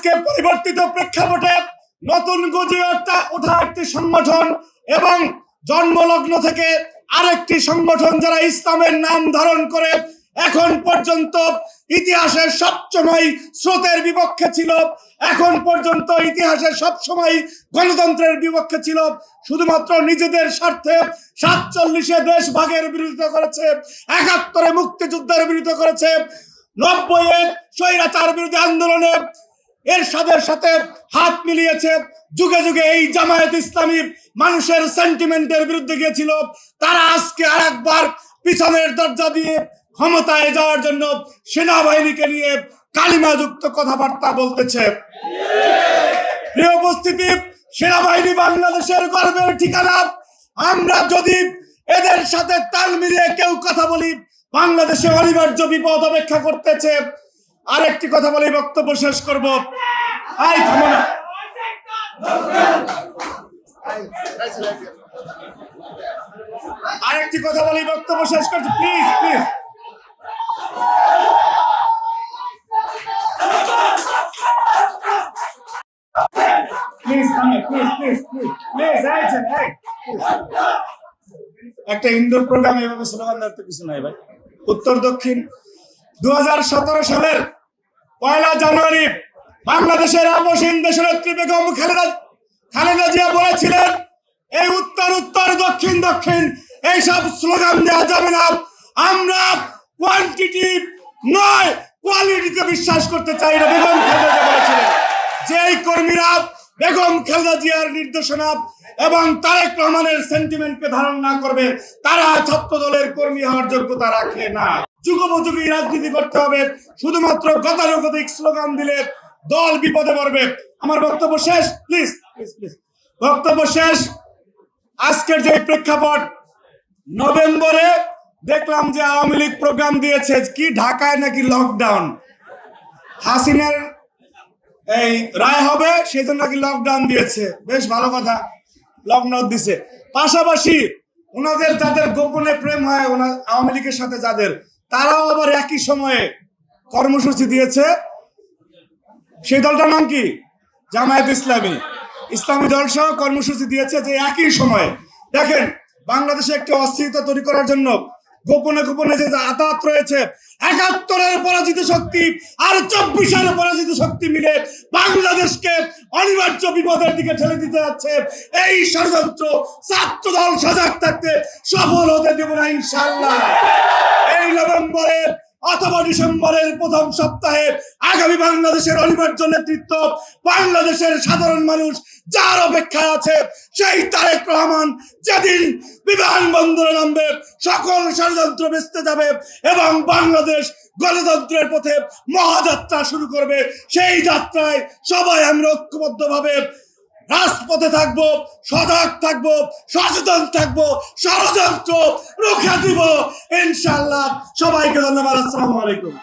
আজকে পরিবর্তিত প্রেক্ষাপটে নতুন গজে ওঠা- ওঠা একটি সংগঠন এবং জন্মলগ্ন থেকে আরেকটি সংগঠন যারা ইসলামের নাম ধারণ করে এখন পর্যন্ত ইতিহাসের সবসময় স্রোতের বিপক্ষে ছিল, এখন পর্যন্ত ইতিহাসের সবসময় গণতন্ত্রের বিপক্ষে ছিল, শুধুমাত্র নিজেদের স্বার্থে সাতচল্লিশে দেশ ভাগের বিরোধিতা করেছে, একাত্তরে মুক্তিযুদ্ধের বিরোধিতা করেছে, নব্বইয়ে স্বৈরাচার বিরোধী আন্দোলনে এরশাদের সাথে হাত মিলিয়েছে। যুগে যুগে এই জামায়াত ইসলামী মানুষের সেন্টিমেন্টের বিরুদ্ধে গিয়েছিল। তারা আজকে আরেকবার পিছনের দরজা দিয়ে ক্ষমতায় যাওয়ার জন্য সেনাবাহিনীকে নিয়ে কালিমাযুক্ত কথাবার্তা বলতেছে। প্রিয় উপস্থিতি, সেনাবাহিনী বাংলাদেশের গর্বের ঠিকানা। আমরা যদি এদের সাথে তাল মিলিয়ে কেউ কথা বলি, বাংলাদেশে অনিবার্য বিপদ অপেক্ষা করতেছে। আরেকটি কথা বলে বক্তব্য শেষ করব। আই না। আরেকটি কথা বলে বক্তব্য শেষ করছি। প্লিজ প্লিজ একটা ইনডোর প্রোগ্রাম এভাবে স্লোগান দেওয়ার তো কিছু নাই ভাই। উত্তর, দক্ষিণ দু সালের পয়লা জানুয়ারি বাংলাদেশের আপসীন দেশনেত্রী বেগম খালেদা খালেদা জিয়া বলেছিলেন, এই উত্তর উত্তর, দক্ষিণ দক্ষিণ, এইসব স্লোগান দেওয়া যাবে না। আমরা কোয়ান্টিটি নয় কোয়ালিটিতে বিশ্বাস করতে চাই না। বেগম খালেদা জিয়া বলেছিলেন। যেই কর্মীরা বেগম খালেদা জিয়ার নির্দেশনা এবং তারেক রহমানের সেন্টিমেন্টকে ধারণ না করবে, তারা ছাত্র দলের কর্মী হওয়ার যোগ্যতা রাখে না। যুগোপযোগী রাজনীতি করতে হবে। শুধুমাত্র গতানুগতিক স্লোগান দিলে দল বিপদে পড়বে। আমার বক্তব্য শেষ? প্লিজ প্লিজ প্লিজ বক্তব্য শেষ। আজকের যে প্রেক্ষাপট, নভেম্বরে দেখলাম যে আওয়ামী লীগ প্রোগ্রাম দিয়েছে। কি ঢাকায় নাকি লকডাউন হাসিনার এই রায় হবে সেই জন্য নাকি লকডাউন দিয়েছে। বেশ ভালো কথা লকডাউন দিছে। পাশাপাশি ওনাদের, যাদের গোপনে প্রেম হয় ওনার আওয়ামী লীগের সাথে যাদের তারাও আবার একই সময়ে কর্মসূচি দিয়েছে। সেই দলটার নাম কি? জামায়াত ইসলামী। ইসলামী দল সহ কর্মসূচি দিয়েছে যে একই সময়ে। দেখেন, বাংলাদেশে একটি অস্থিরতা তৈরি করার জন্য গোপনে গোপনে যে আতাত রয়েছে, একাত্তরের পরাজিত শক্তি আর চব্বিশের পরাজিত শক্তি মিলে বাংলাদেশকে অনিবার্য বিপদের দিকে ঠেলে দিতে যাচ্ছে। এই ষড়যন্ত্র ছাত্র দল সজাগ থাকতে সফল হতে দেব না ইনশাল্লাহ অথবা ডিসেম্বরের প্রথম সপ্তাহে আগামী বাংলাদেশের অনিবার্য নেতৃত্ব, বাংলাদেশের সাধারণ মানুষ যার আছে, সেই তারেক রহমান যেদিন বিমানবন্দরে নামবে, সকল ষড়যন্ত্র যাবে এবং বাংলাদেশ গণতন্ত্রের পথে মহাযাত্রা শুরু করবে। সেই যাত্রায় সবাই আমরা ঐক্যবদ্ধভাবে রাজপথে থাকব সজাগ থাকব সচেতন থাকব ষড়যন্ত্র রুখে দিব। ইনশাল্লাহ সবাইকে ধন্যবাদ। আসসালামু আলাইকুম।